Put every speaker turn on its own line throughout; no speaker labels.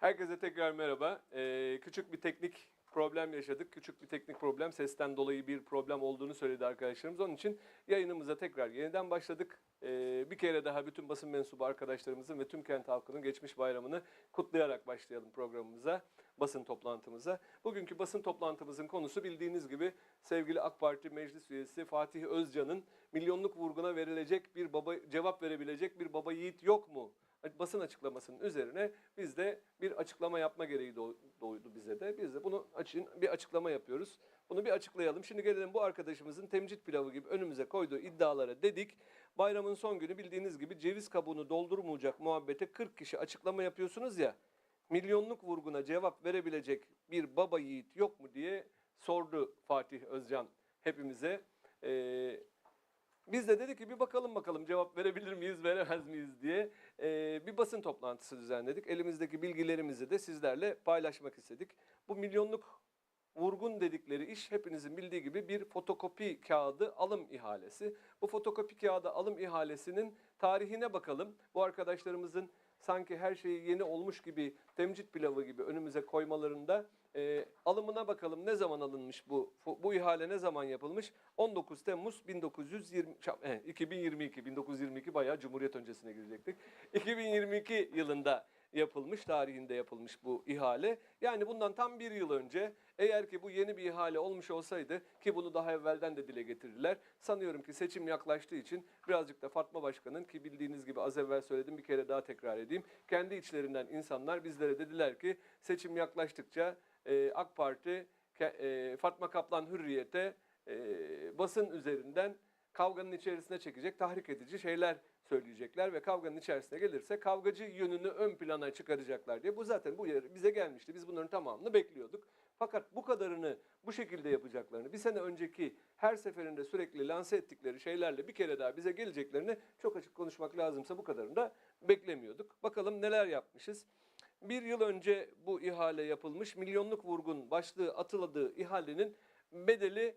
Herkese tekrar merhaba. Ee, küçük bir teknik problem yaşadık. Küçük bir teknik problem. Sesten dolayı bir problem olduğunu söyledi arkadaşlarımız. Onun için yayınımıza tekrar yeniden başladık. Ee, bir kere daha bütün basın mensubu arkadaşlarımızın ve tüm kent halkının geçmiş bayramını kutlayarak başlayalım programımıza, basın toplantımıza. Bugünkü basın toplantımızın konusu bildiğiniz gibi sevgili AK Parti Meclis Üyesi Fatih Özcan'ın milyonluk vurguna verilecek bir baba cevap verebilecek bir baba yiğit yok mu? Basın açıklamasının üzerine biz de bir açıklama yapma gereği doğ- doğdu bize de. Biz de bunu açın bir açıklama yapıyoruz. Bunu bir açıklayalım. Şimdi gelelim bu arkadaşımızın temcit pilavı gibi önümüze koyduğu iddialara dedik. Bayramın son günü bildiğiniz gibi ceviz kabuğunu doldurmayacak muhabbete 40 kişi açıklama yapıyorsunuz ya. Milyonluk vurguna cevap verebilecek bir baba yiğit yok mu diye sordu Fatih Özcan hepimize. Ee, biz de dedik ki bir bakalım bakalım cevap verebilir miyiz, veremez miyiz diye Ee, bir basın toplantısı düzenledik. Elimizdeki bilgilerimizi de sizlerle paylaşmak istedik. Bu milyonluk vurgun dedikleri iş hepinizin bildiği gibi bir fotokopi kağıdı alım ihalesi. Bu fotokopi kağıdı alım ihalesinin tarihine bakalım. Bu arkadaşlarımızın sanki her şeyi yeni olmuş gibi temcit pilavı gibi önümüze koymalarında e, alımına bakalım ne zaman alınmış bu bu ihale ne zaman yapılmış? 19 Temmuz 1920 şap- he, 2022 1922 bayağı Cumhuriyet öncesine girecektik. 2022 yılında yapılmış tarihinde yapılmış bu ihale. Yani bundan tam bir yıl önce eğer ki bu yeni bir ihale olmuş olsaydı ki bunu daha evvelden de dile getirdiler sanıyorum ki seçim yaklaştığı için birazcık da Fatma Başkan'ın ki bildiğiniz gibi az evvel söyledim bir kere daha tekrar edeyim. Kendi içlerinden insanlar bizlere dediler ki seçim yaklaştıkça e, AK Parti e, Fatma Kaplan Hürriyet'e e, basın üzerinden kavganın içerisine çekecek, tahrik edici şeyler söyleyecekler ve kavganın içerisine gelirse kavgacı yönünü ön plana çıkaracaklar diye. Bu zaten bu yer bize gelmişti. Biz bunların tamamını bekliyorduk. Fakat bu kadarını bu şekilde yapacaklarını, bir sene önceki her seferinde sürekli lanse ettikleri şeylerle bir kere daha bize geleceklerini çok açık konuşmak lazımsa bu kadarını da beklemiyorduk. Bakalım neler yapmışız. Bir yıl önce bu ihale yapılmış. Milyonluk vurgun başlığı atıladığı ihalenin bedeli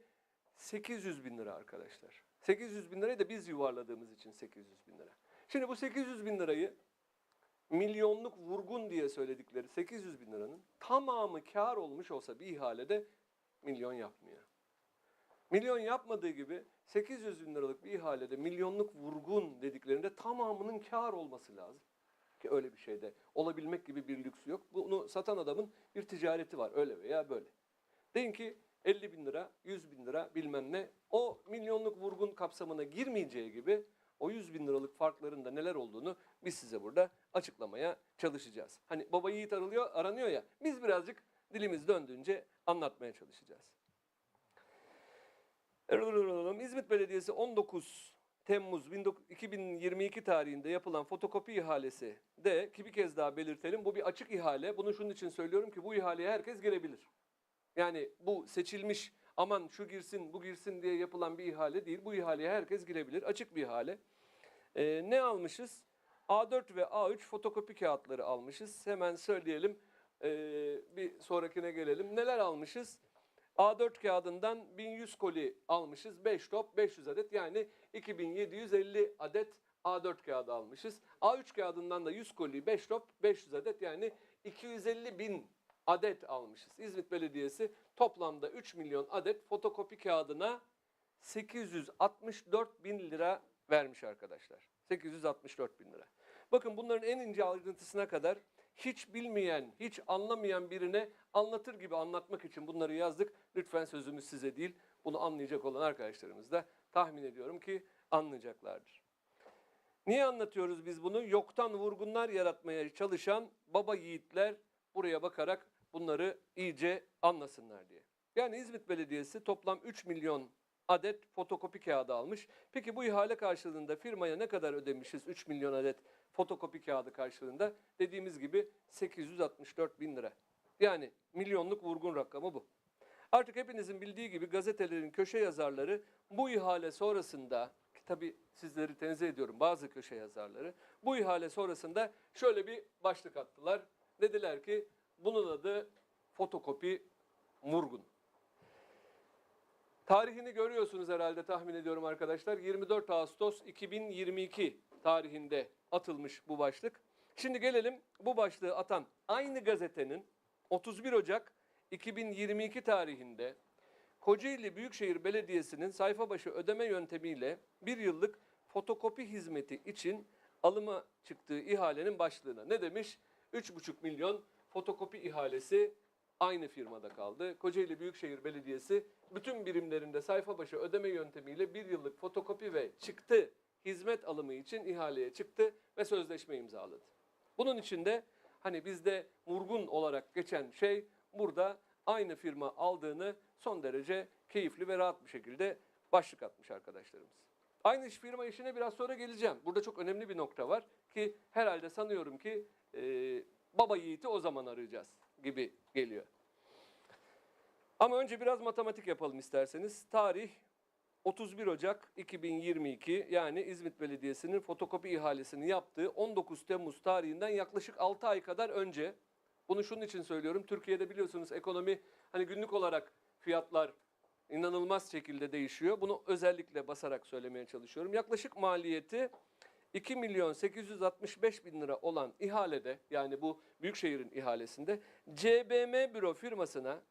800 bin lira arkadaşlar. 800 bin lirayı da biz yuvarladığımız için 800 bin lira. Şimdi bu 800 bin lirayı milyonluk vurgun diye söyledikleri 800 bin liranın tamamı kar olmuş olsa bir ihalede milyon yapmıyor. Milyon yapmadığı gibi 800 bin liralık bir ihalede milyonluk vurgun dediklerinde tamamının kar olması lazım. Ki öyle bir şeyde olabilmek gibi bir lüksü yok. Bunu satan adamın bir ticareti var öyle veya böyle. Deyin ki 50 bin lira, 100 bin lira bilmem ne. O milyonluk vurgun kapsamına girmeyeceği gibi o 100 bin liralık farkların da neler olduğunu biz size burada açıklamaya çalışacağız. Hani baba yiğit aranıyor, aranıyor ya biz birazcık dilimiz döndüğünce anlatmaya çalışacağız. İzmit Belediyesi 19 Temmuz 2022 tarihinde yapılan fotokopi ihalesi de ki bir kez daha belirtelim bu bir açık ihale. Bunu şunun için söylüyorum ki bu ihaleye herkes girebilir. Yani bu seçilmiş aman şu girsin bu girsin diye yapılan bir ihale değil. Bu ihaleye herkes girebilir. Açık bir ihale. Ee, ne almışız? A4 ve A3 fotokopi kağıtları almışız. Hemen söyleyelim. Ee, bir sonrakine gelelim. Neler almışız? A4 kağıdından 1100 koli almışız. 5 top 500 adet yani 2750 adet A4 kağıdı almışız. A3 kağıdından da 100 koli 5 top 500 adet yani 250 bin adet almışız. İzmit Belediyesi toplamda 3 milyon adet fotokopi kağıdına 864 bin lira vermiş arkadaşlar. 864 bin lira. Bakın bunların en ince ayrıntısına kadar hiç bilmeyen, hiç anlamayan birine anlatır gibi anlatmak için bunları yazdık. Lütfen sözümüz size değil. Bunu anlayacak olan arkadaşlarımız da tahmin ediyorum ki anlayacaklardır. Niye anlatıyoruz biz bunu? Yoktan vurgunlar yaratmaya çalışan baba yiğitler buraya bakarak bunları iyice anlasınlar diye. Yani İzmit Belediyesi toplam 3 milyon adet fotokopi kağıdı almış. Peki bu ihale karşılığında firmaya ne kadar ödemişiz 3 milyon adet fotokopi kağıdı karşılığında? Dediğimiz gibi 864 bin lira. Yani milyonluk vurgun rakamı bu. Artık hepinizin bildiği gibi gazetelerin köşe yazarları bu ihale sonrasında ki tabii sizleri tenzih ediyorum bazı köşe yazarları bu ihale sonrasında şöyle bir başlık attılar. Dediler ki bunun adı fotokopi vurgun. Tarihini görüyorsunuz herhalde tahmin ediyorum arkadaşlar. 24 Ağustos 2022 tarihinde atılmış bu başlık. Şimdi gelelim bu başlığı atan aynı gazetenin 31 Ocak 2022 tarihinde Kocaeli Büyükşehir Belediyesi'nin sayfa başı ödeme yöntemiyle bir yıllık fotokopi hizmeti için alıma çıktığı ihalenin başlığına ne demiş? 3,5 milyon fotokopi ihalesi aynı firmada kaldı. Kocaeli Büyükşehir Belediyesi bütün birimlerinde sayfa başı ödeme yöntemiyle bir yıllık fotokopi ve çıktı hizmet alımı için ihaleye çıktı ve sözleşme imzaladı. Bunun için de hani bizde vurgun olarak geçen şey burada aynı firma aldığını son derece keyifli ve rahat bir şekilde başlık atmış arkadaşlarımız. Aynı iş firma işine biraz sonra geleceğim. Burada çok önemli bir nokta var ki herhalde sanıyorum ki e, baba yiğiti o zaman arayacağız gibi geliyor. Ama önce biraz matematik yapalım isterseniz. Tarih 31 Ocak 2022 yani İzmit Belediyesi'nin fotokopi ihalesini yaptığı 19 Temmuz tarihinden yaklaşık 6 ay kadar önce. Bunu şunun için söylüyorum. Türkiye'de biliyorsunuz ekonomi hani günlük olarak fiyatlar inanılmaz şekilde değişiyor. Bunu özellikle basarak söylemeye çalışıyorum. Yaklaşık maliyeti 2 milyon 865 bin lira olan ihalede yani bu Büyükşehir'in ihalesinde CBM Büro firmasına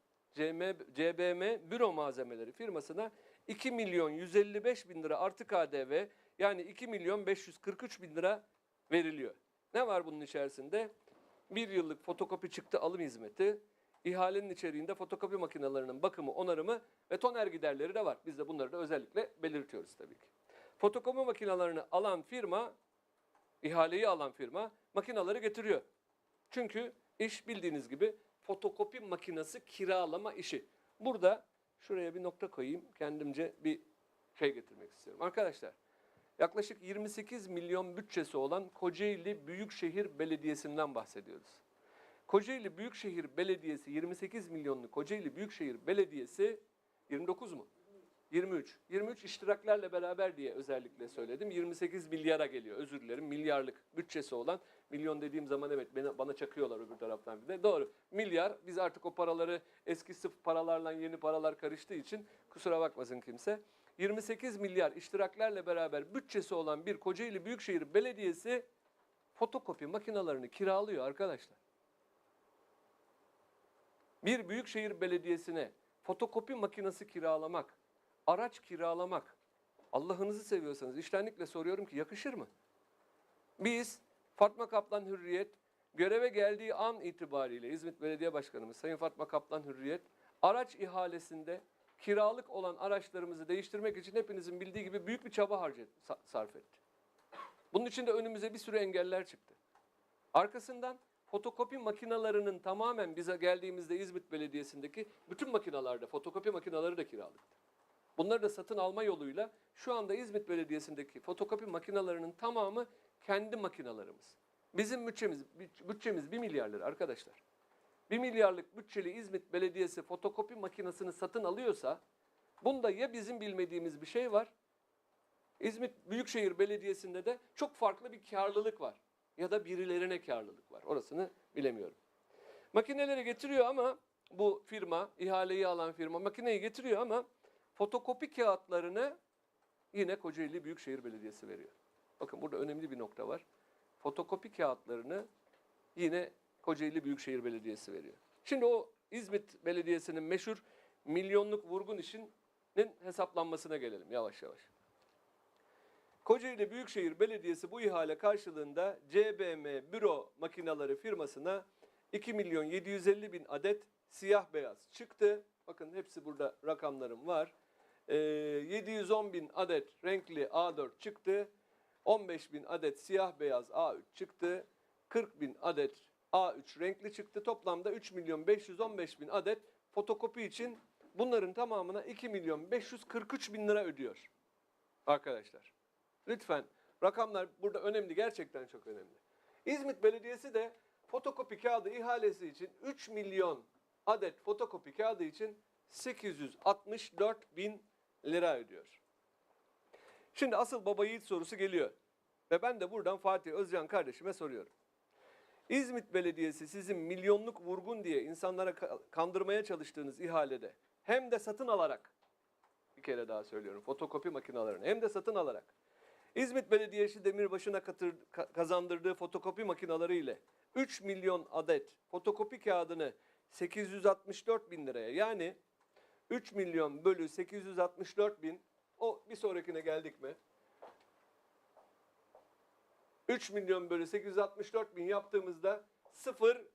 CBM Büro Malzemeleri firmasına 2 milyon 155 bin lira artı KDV yani 2 milyon 543 bin lira veriliyor. Ne var bunun içerisinde? Bir yıllık fotokopi çıktı alım hizmeti, ihalenin içeriğinde fotokopi makinelerinin bakımı, onarımı ve toner giderleri de var. Biz de bunları da özellikle belirtiyoruz tabii ki. Fotokopi makinelerini alan firma, ihaleyi alan firma makineleri getiriyor. Çünkü iş bildiğiniz gibi fotokopi makinesi kiralama işi. Burada şuraya bir nokta koyayım. Kendimce bir şey getirmek istiyorum. Arkadaşlar yaklaşık 28 milyon bütçesi olan Kocaeli Büyükşehir Belediyesi'nden bahsediyoruz. Kocaeli Büyükşehir Belediyesi 28 milyonlu Kocaeli Büyükşehir Belediyesi 29 mu? 23. 23 iştiraklerle beraber diye özellikle söyledim. 28 milyara geliyor. Özür dilerim. Milyarlık bütçesi olan milyon dediğim zaman evet beni, bana çakıyorlar öbür taraftan bir de. Doğru. Milyar. Biz artık o paraları eski sıf paralarla yeni paralar karıştığı için kusura bakmasın kimse. 28 milyar iştiraklerle beraber bütçesi olan bir Kocaeli Büyükşehir Belediyesi fotokopi makinalarını kiralıyor arkadaşlar. Bir büyükşehir belediyesine fotokopi makinesi kiralamak, araç kiralamak, Allah'ınızı seviyorsanız iştenlikle soruyorum ki yakışır mı? Biz Fatma Kaplan Hürriyet göreve geldiği an itibariyle İzmit Belediye Başkanımız Sayın Fatma Kaplan Hürriyet araç ihalesinde kiralık olan araçlarımızı değiştirmek için hepinizin bildiği gibi büyük bir çaba sa- sarf etti. Bunun için de önümüze bir sürü engeller çıktı. Arkasından fotokopi makinalarının tamamen bize geldiğimizde İzmit Belediyesi'ndeki bütün makinalarda fotokopi makinaları da kiralıktı. Bunları da satın alma yoluyla şu anda İzmit Belediyesi'ndeki fotokopi makinalarının tamamı kendi makinalarımız. Bizim bütçemiz, bütçemiz 1 milyar lira arkadaşlar. 1 milyarlık bütçeli İzmit Belediyesi fotokopi makinesini satın alıyorsa bunda ya bizim bilmediğimiz bir şey var. İzmit Büyükşehir Belediyesi'nde de çok farklı bir karlılık var. Ya da birilerine karlılık var. Orasını bilemiyorum. Makineleri getiriyor ama bu firma, ihaleyi alan firma makineyi getiriyor ama fotokopi kağıtlarını yine Kocaeli Büyükşehir Belediyesi veriyor. Bakın burada önemli bir nokta var. Fotokopi kağıtlarını yine Kocaeli Büyükşehir Belediyesi veriyor. Şimdi o İzmit Belediyesi'nin meşhur milyonluk vurgun işinin hesaplanmasına gelelim yavaş yavaş. Kocaeli Büyükşehir Belediyesi bu ihale karşılığında CBM Büro Makineleri firmasına 2 milyon 750 bin adet siyah beyaz çıktı. Bakın hepsi burada rakamlarım var. Ee, 710 bin adet renkli A4 çıktı. 15 bin adet siyah beyaz A3 çıktı. 40 bin adet A3 renkli çıktı. Toplamda 3 milyon 515 bin adet fotokopi için bunların tamamına 2 milyon 543 bin lira ödüyor. Arkadaşlar lütfen rakamlar burada önemli gerçekten çok önemli. İzmit Belediyesi de fotokopi kağıdı ihalesi için 3 milyon adet fotokopi kağıdı için 864 bin lira ödüyor. Şimdi asıl baba yiğit sorusu geliyor. Ve ben de buradan Fatih Özcan kardeşime soruyorum. İzmit Belediyesi sizin milyonluk vurgun diye insanlara ka- kandırmaya çalıştığınız ihalede hem de satın alarak bir kere daha söylüyorum fotokopi makinelerini hem de satın alarak İzmit Belediyesi demirbaşına katır, ka- kazandırdığı fotokopi makineleri ile 3 milyon adet fotokopi kağıdını 864 bin liraya yani 3 milyon bölü 864 bin o bir sonrakine geldik mi? 3 milyon bölü 864 bin yaptığımızda 0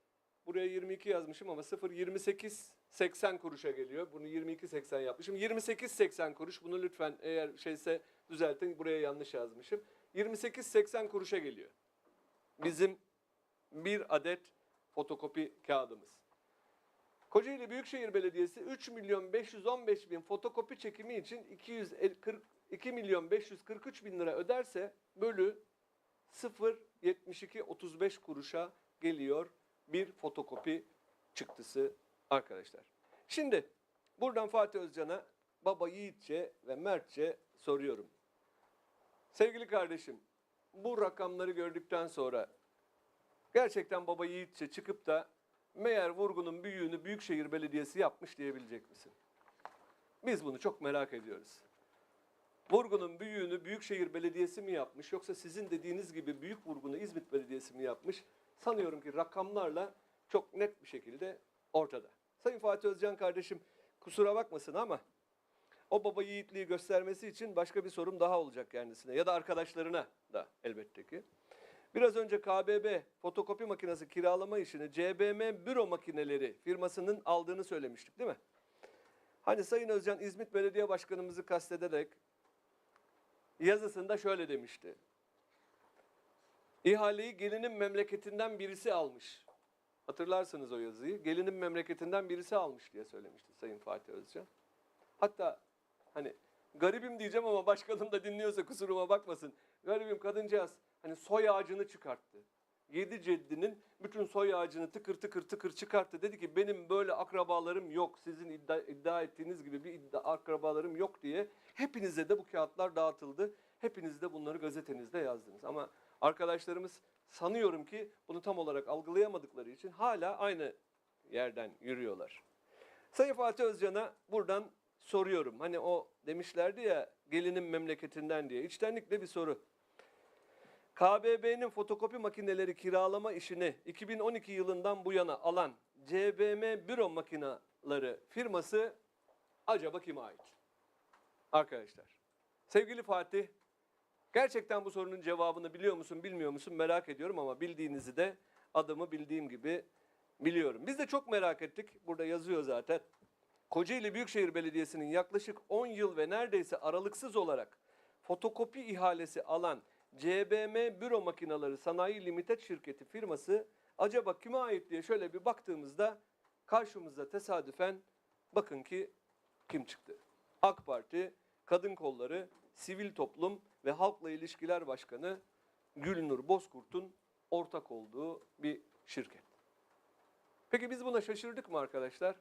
buraya 22 yazmışım ama 0 28 80 kuruşa geliyor. Bunu 22 80 yapmışım. 28 80 kuruş. Bunu lütfen eğer şeyse düzeltin. Buraya yanlış yazmışım. 28 80 kuruşa geliyor. Bizim bir adet fotokopi kağıdımız. Kocaeli Büyükşehir Belediyesi 3 milyon 515 bin fotokopi çekimi için 240, 2 milyon 543 bin lira öderse bölü 0.72 35 kuruşa geliyor bir fotokopi çıktısı arkadaşlar. Şimdi buradan Fatih Özcan'a baba Yiğitçe ve Mertçe soruyorum. Sevgili kardeşim bu rakamları gördükten sonra gerçekten baba Yiğitçe çıkıp da meğer vurgunun büyüğünü Büyükşehir Belediyesi yapmış diyebilecek misin? Biz bunu çok merak ediyoruz. Vurgunun büyüğünü Büyükşehir Belediyesi mi yapmış yoksa sizin dediğiniz gibi büyük vurgunu İzmit Belediyesi mi yapmış? Sanıyorum ki rakamlarla çok net bir şekilde ortada. Sayın Fatih Özcan kardeşim kusura bakmasın ama o baba yiğitliği göstermesi için başka bir sorum daha olacak kendisine ya da arkadaşlarına da elbette ki. Biraz önce KBB fotokopi makinesi kiralama işini CBM büro makineleri firmasının aldığını söylemiştik değil mi? Hani Sayın Özcan İzmit Belediye Başkanımızı kastederek yazısında şöyle demişti. İhaleyi gelinin memleketinden birisi almış. Hatırlarsınız o yazıyı. Gelinin memleketinden birisi almış diye söylemişti Sayın Fatih Özcan. Hatta hani garibim diyeceğim ama başkanım da dinliyorsa kusuruma bakmasın. Garibim kadıncağız hani soy ağacını çıkarttı. Yedi ceddinin bütün soy ağacını tıkır tıkır tıkır çıkarttı. Dedi ki benim böyle akrabalarım yok. Sizin iddia, iddia ettiğiniz gibi bir iddia, akrabalarım yok diye. Hepinize de bu kağıtlar dağıtıldı. Hepiniz de bunları gazetenizde yazdınız. Ama arkadaşlarımız sanıyorum ki bunu tam olarak algılayamadıkları için hala aynı yerden yürüyorlar. Sayın Fatih Özcan'a buradan soruyorum. Hani o demişlerdi ya gelinin memleketinden diye. İçtenlikle bir soru. KBB'nin fotokopi makineleri kiralama işini 2012 yılından bu yana alan CBM büro makineleri firması acaba kime ait? Arkadaşlar. Sevgili Fatih, gerçekten bu sorunun cevabını biliyor musun, bilmiyor musun merak ediyorum ama bildiğinizi de adımı bildiğim gibi biliyorum. Biz de çok merak ettik. Burada yazıyor zaten. Kocaeli Büyükşehir Belediyesi'nin yaklaşık 10 yıl ve neredeyse aralıksız olarak fotokopi ihalesi alan CBM Büro Makineleri Sanayi Limited şirketi firması acaba kime ait diye şöyle bir baktığımızda karşımıza tesadüfen bakın ki kim çıktı? AK Parti Kadın Kolları Sivil Toplum ve Halkla İlişkiler Başkanı Gülnur Bozkurt'un ortak olduğu bir şirket. Peki biz buna şaşırdık mı arkadaşlar?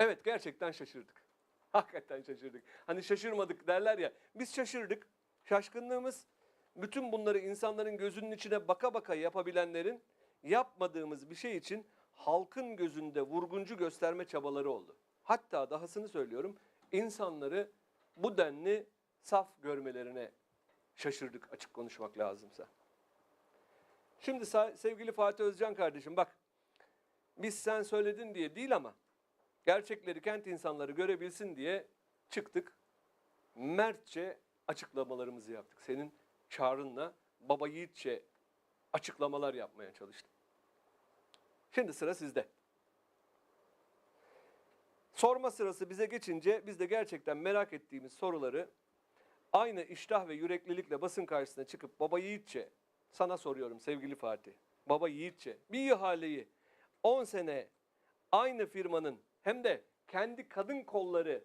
Evet gerçekten şaşırdık. Hakikaten şaşırdık. Hani şaşırmadık derler ya. Biz şaşırdık. Şaşkınlığımız bütün bunları insanların gözünün içine baka baka yapabilenlerin yapmadığımız bir şey için halkın gözünde vurguncu gösterme çabaları oldu. Hatta dahasını söylüyorum insanları bu denli saf görmelerine şaşırdık açık konuşmak lazımsa. Şimdi sevgili Fatih Özcan kardeşim bak biz sen söyledin diye değil ama gerçekleri kent insanları görebilsin diye çıktık. Mertçe açıklamalarımızı yaptık. Senin çağrınla baba yiğitçe açıklamalar yapmaya çalıştım. Şimdi sıra sizde. Sorma sırası bize geçince biz de gerçekten merak ettiğimiz soruları aynı iştah ve yüreklilikle basın karşısına çıkıp baba yiğitçe sana soruyorum sevgili Fatih. Baba yiğitçe bir ihaleyi 10 sene aynı firmanın hem de kendi kadın kolları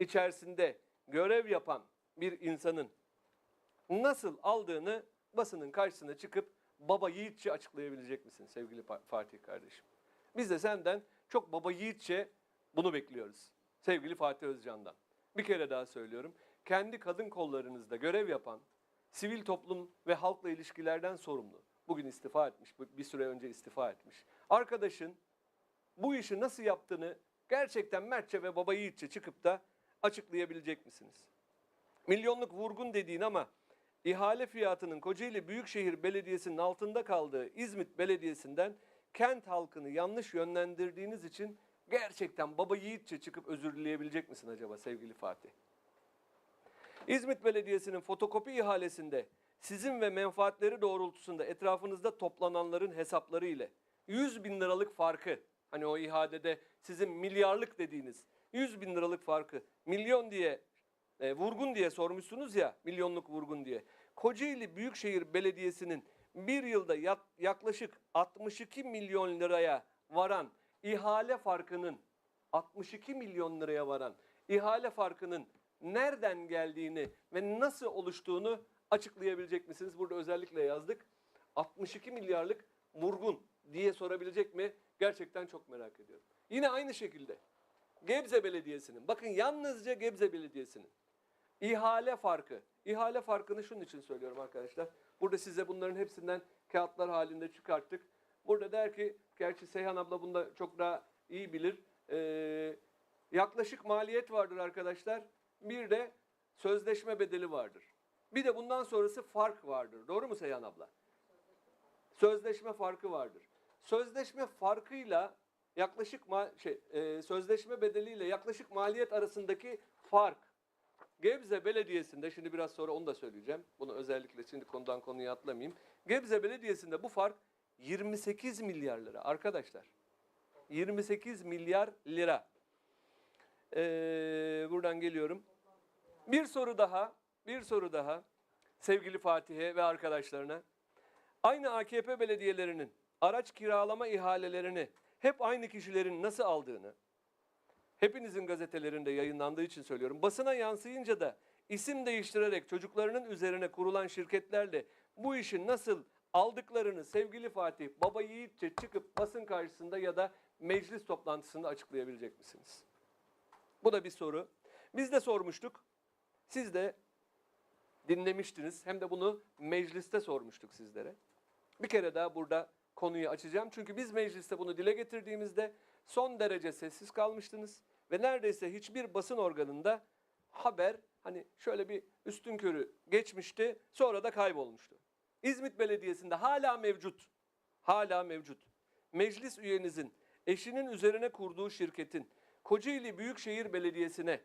içerisinde görev yapan bir insanın nasıl aldığını basının karşısına çıkıp baba yiğitçe açıklayabilecek misin sevgili Fatih kardeşim? Biz de senden çok baba yiğitçe bunu bekliyoruz sevgili Fatih Özcan'dan. Bir kere daha söylüyorum. Kendi kadın kollarınızda görev yapan, sivil toplum ve halkla ilişkilerden sorumlu. Bugün istifa etmiş, bir süre önce istifa etmiş. Arkadaşın bu işi nasıl yaptığını gerçekten Mertçe ve baba yiğitçe çıkıp da açıklayabilecek misiniz? milyonluk vurgun dediğin ama ihale fiyatının Kocaeli Büyükşehir Belediyesi'nin altında kaldığı İzmit Belediyesi'nden kent halkını yanlış yönlendirdiğiniz için gerçekten baba yiğitçe çıkıp özür dileyebilecek misin acaba sevgili Fatih? İzmit Belediyesi'nin fotokopi ihalesinde sizin ve menfaatleri doğrultusunda etrafınızda toplananların hesapları ile 100 bin liralık farkı hani o ihalede sizin milyarlık dediğiniz 100 bin liralık farkı milyon diye e, vurgun diye sormuşsunuz ya milyonluk vurgun diye. Kocaeli Büyükşehir Belediyesi'nin bir yılda yak- yaklaşık 62 milyon liraya varan ihale farkının 62 milyon liraya varan ihale farkının nereden geldiğini ve nasıl oluştuğunu açıklayabilecek misiniz? Burada özellikle yazdık. 62 milyarlık vurgun diye sorabilecek mi? Gerçekten çok merak ediyorum. Yine aynı şekilde Gebze Belediyesi'nin, bakın yalnızca Gebze Belediyesi'nin ihale farkı. İhale farkını şunun için söylüyorum arkadaşlar. Burada size bunların hepsinden kağıtlar halinde çıkarttık. Burada der ki, gerçi Seyhan abla bunda çok daha iyi bilir. Ee, yaklaşık maliyet vardır arkadaşlar. Bir de sözleşme bedeli vardır. Bir de bundan sonrası fark vardır. Doğru mu Seyhan abla? Sözleşme farkı vardır. Sözleşme farkıyla yaklaşık ma- şey e, sözleşme bedeliyle yaklaşık maliyet arasındaki fark Gebze Belediyesi'nde şimdi biraz sonra onu da söyleyeceğim. Bunu özellikle şimdi konudan konuya atlamayayım. Gebze Belediyesi'nde bu fark 28 milyar lira arkadaşlar. 28 milyar lira. Ee, buradan geliyorum. Bir soru daha, bir soru daha sevgili Fatih'e ve arkadaşlarına. Aynı AKP belediyelerinin araç kiralama ihalelerini hep aynı kişilerin nasıl aldığını, hepinizin gazetelerinde yayınlandığı için söylüyorum. Basına yansıyınca da isim değiştirerek çocuklarının üzerine kurulan şirketlerle bu işin nasıl aldıklarını sevgili Fatih baba yiğitçe çıkıp basın karşısında ya da meclis toplantısında açıklayabilecek misiniz? Bu da bir soru. Biz de sormuştuk. Siz de dinlemiştiniz. Hem de bunu mecliste sormuştuk sizlere. Bir kere daha burada konuyu açacağım. Çünkü biz mecliste bunu dile getirdiğimizde son derece sessiz kalmıştınız. Ve neredeyse hiçbir basın organında haber hani şöyle bir üstün körü geçmişti sonra da kaybolmuştu. İzmit Belediyesi'nde hala mevcut. Hala mevcut. Meclis üyenizin eşinin üzerine kurduğu şirketin Kocaeli Büyükşehir Belediyesi'ne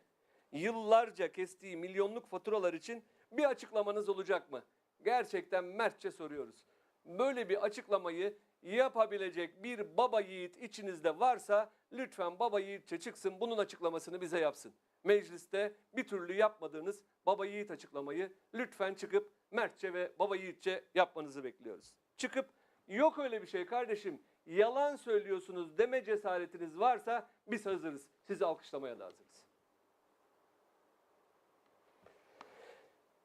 yıllarca kestiği milyonluk faturalar için bir açıklamanız olacak mı? Gerçekten mertçe soruyoruz. Böyle bir açıklamayı yapabilecek bir baba yiğit içinizde varsa lütfen baba yiğitçe çıksın bunun açıklamasını bize yapsın. Mecliste bir türlü yapmadığınız baba yiğit açıklamayı lütfen çıkıp mertçe ve baba yiğitçe yapmanızı bekliyoruz. Çıkıp yok öyle bir şey kardeşim yalan söylüyorsunuz deme cesaretiniz varsa biz hazırız. Sizi alkışlamaya da hazırız.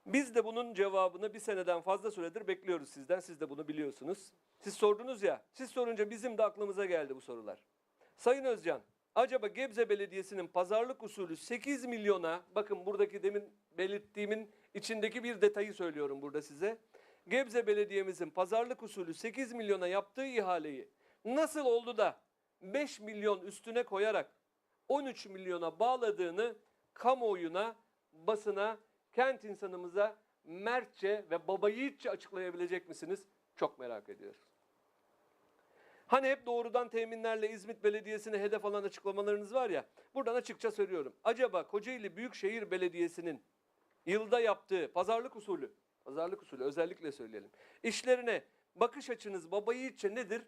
Biz de bunun cevabını bir seneden fazla süredir bekliyoruz sizden. Siz de bunu biliyorsunuz. Siz sordunuz ya, siz sorunca bizim de aklımıza geldi bu sorular. Sayın Özcan, acaba Gebze Belediyesi'nin pazarlık usulü 8 milyona, bakın buradaki demin belirttiğimin içindeki bir detayı söylüyorum burada size. Gebze Belediye'mizin pazarlık usulü 8 milyona yaptığı ihaleyi nasıl oldu da 5 milyon üstüne koyarak 13 milyona bağladığını kamuoyuna, basına, kent insanımıza mertçe ve baba açıklayabilecek misiniz? Çok merak ediyoruz. Hani hep doğrudan teminlerle İzmit Belediyesi'ne hedef alan açıklamalarınız var ya, buradan açıkça söylüyorum. Acaba Kocaeli Büyükşehir Belediyesi'nin yılda yaptığı pazarlık usulü, pazarlık usulü özellikle söyleyelim, işlerine bakış açınız baba yiğitçe nedir?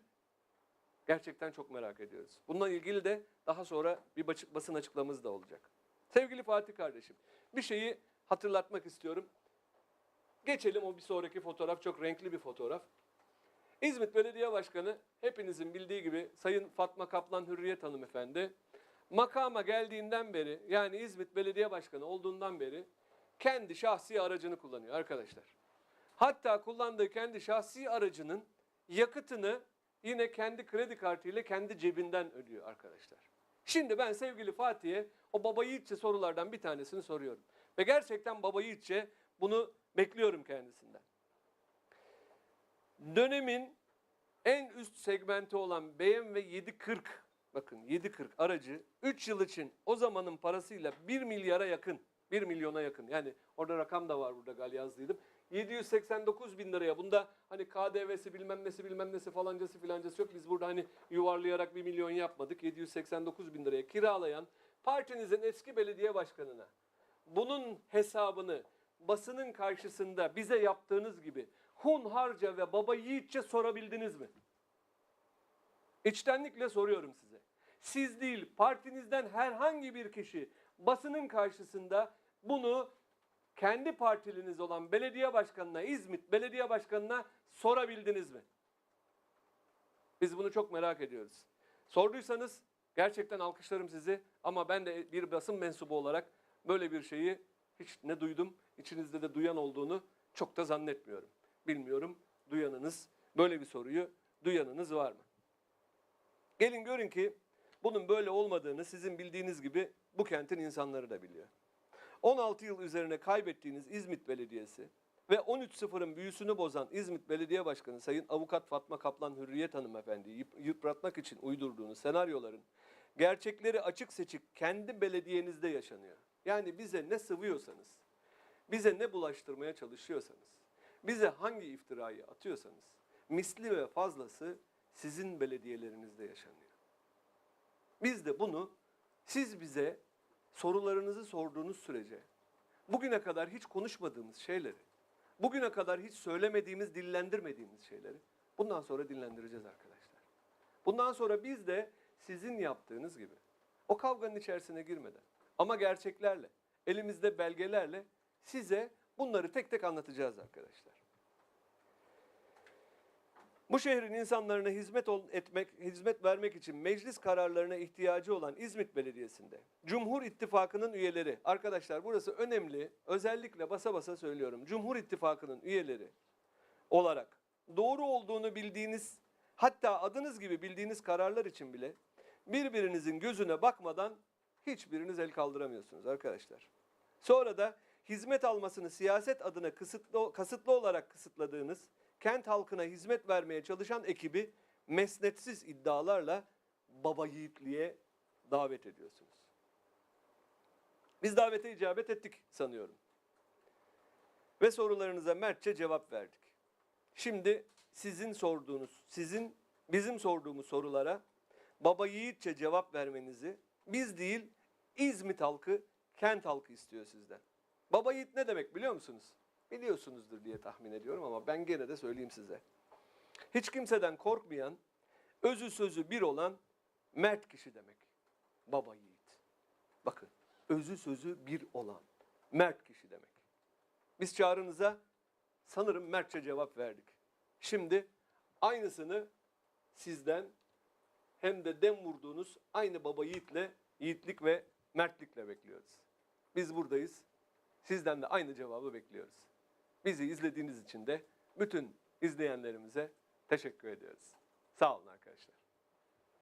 Gerçekten çok merak ediyoruz. Bununla ilgili de daha sonra bir basın açıklamamız da olacak. Sevgili Fatih kardeşim, bir şeyi hatırlatmak istiyorum. Geçelim o bir sonraki fotoğraf çok renkli bir fotoğraf. İzmit Belediye Başkanı hepinizin bildiği gibi Sayın Fatma Kaplan Hürriyet Hanımefendi makama geldiğinden beri yani İzmit Belediye Başkanı olduğundan beri kendi şahsi aracını kullanıyor arkadaşlar. Hatta kullandığı kendi şahsi aracının yakıtını yine kendi kredi kartıyla kendi cebinden ödüyor arkadaşlar. Şimdi ben sevgili Fatih'e o baba yiğitçe sorulardan bir tanesini soruyorum. Ve gerçekten baba yiğitçe bunu bekliyorum kendisinden. Dönemin en üst segmenti olan BMW 740 bakın 740 aracı 3 yıl için o zamanın parasıyla 1 milyara yakın 1 milyona yakın. Yani orada rakam da var burada gal yazdıydım. 789 bin liraya. Bunda hani KDV'si bilmem nesi bilmem nesi falancası filancası yok. Biz burada hani yuvarlayarak 1 milyon yapmadık. 789 bin liraya kiralayan partinizin eski belediye başkanına bunun hesabını basının karşısında bize yaptığınız gibi hunharca ve baba yiğitçe sorabildiniz mi? İçtenlikle soruyorum size. Siz değil, partinizden herhangi bir kişi basının karşısında bunu kendi partiliniz olan belediye başkanına, İzmit belediye başkanına sorabildiniz mi? Biz bunu çok merak ediyoruz. Sorduysanız gerçekten alkışlarım sizi ama ben de bir basın mensubu olarak böyle bir şeyi hiç ne duydum, içinizde de duyan olduğunu çok da zannetmiyorum. Bilmiyorum duyanınız, böyle bir soruyu duyanınız var mı? Gelin görün ki bunun böyle olmadığını sizin bildiğiniz gibi bu kentin insanları da biliyor. 16 yıl üzerine kaybettiğiniz İzmit Belediyesi ve 13-0'ın büyüsünü bozan İzmit Belediye Başkanı Sayın Avukat Fatma Kaplan Hürriyet Hanımefendi'yi yıp- yıpratmak için uydurduğunuz senaryoların gerçekleri açık seçik kendi belediyenizde yaşanıyor. Yani bize ne sıvıyorsanız, bize ne bulaştırmaya çalışıyorsanız, bize hangi iftirayı atıyorsanız misli ve fazlası sizin belediyelerinizde yaşanıyor. Biz de bunu siz bize sorularınızı sorduğunuz sürece bugüne kadar hiç konuşmadığımız şeyleri, bugüne kadar hiç söylemediğimiz, dillendirmediğimiz şeyleri bundan sonra dillendireceğiz arkadaşlar. Bundan sonra biz de sizin yaptığınız gibi o kavganın içerisine girmeden ama gerçeklerle, elimizde belgelerle size bunları tek tek anlatacağız arkadaşlar. Bu şehrin insanlarına hizmet etmek, hizmet vermek için meclis kararlarına ihtiyacı olan İzmit Belediyesi'nde Cumhur İttifakı'nın üyeleri, arkadaşlar burası önemli, özellikle basa basa söylüyorum. Cumhur İttifakı'nın üyeleri olarak doğru olduğunu bildiğiniz, hatta adınız gibi bildiğiniz kararlar için bile birbirinizin gözüne bakmadan hiçbiriniz el kaldıramıyorsunuz arkadaşlar. Sonra da hizmet almasını siyaset adına kısıtlı, kasıtlı olarak kısıtladığınız, kent halkına hizmet vermeye çalışan ekibi mesnetsiz iddialarla baba yiğitliğe davet ediyorsunuz. Biz davete icabet ettik sanıyorum. Ve sorularınıza mertçe cevap verdik. Şimdi sizin sorduğunuz, sizin bizim sorduğumuz sorulara baba yiğitçe cevap vermenizi biz değil İzmit halkı, kent halkı istiyor sizden. Baba yiğit ne demek biliyor musunuz? Biliyorsunuzdur diye tahmin ediyorum ama ben gene de söyleyeyim size. Hiç kimseden korkmayan, özü sözü bir olan mert kişi demek. Baba yiğit. Bakın, özü sözü bir olan mert kişi demek. Biz çağrınıza sanırım mertçe cevap verdik. Şimdi aynısını sizden hem de dem vurduğunuz aynı baba yiğitle, yiğitlik ve mertlikle bekliyoruz. Biz buradayız. Sizden de aynı cevabı bekliyoruz. Bizi izlediğiniz için de bütün izleyenlerimize teşekkür ediyoruz. Sağ olun arkadaşlar.